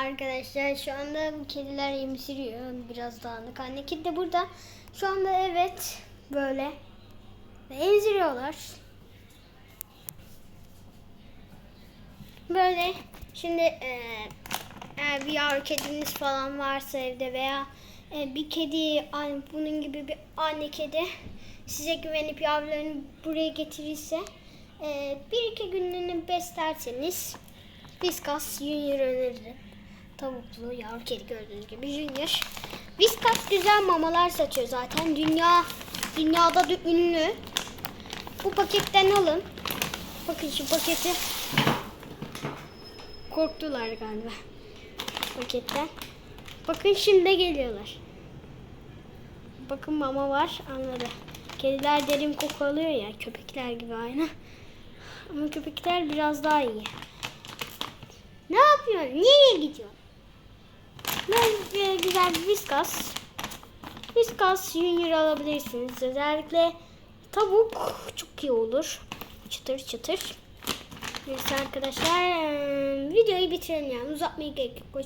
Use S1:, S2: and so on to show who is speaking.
S1: Arkadaşlar şu anda bu kediler emziriyor. Biraz dağınık. Anne kedi de burada. Şu anda evet böyle emziriyorlar. Böyle şimdi e, eğer bir yavru kediniz falan varsa evde veya e, bir kedi bunun gibi bir anne kedi size güvenip yavrularını buraya getirirse e, bir iki günlüğüne beslerseniz Viskas Junior öneririm. Tavuklu yavru kedi gördüğünüz gibi Junior. Viskas güzel mamalar satıyor zaten. Dünya dünyada da ünlü. Bu paketten alın. Bakın şu paketi. Korktular galiba paketten. Bakın şimdi geliyorlar. Bakın mama var anladı. Kediler derin koku alıyor ya köpekler gibi aynı. Ama köpekler biraz daha iyi. Ne yapıyorsun? Nereye gidiyorsun? Güzel bir viskas. Viskas Junior alabilirsiniz. Özellikle tavuk çok iyi olur. Çıtır çıtır. Neyse arkadaşlar videoyu bitirelim yani uzatmaya gerek yok.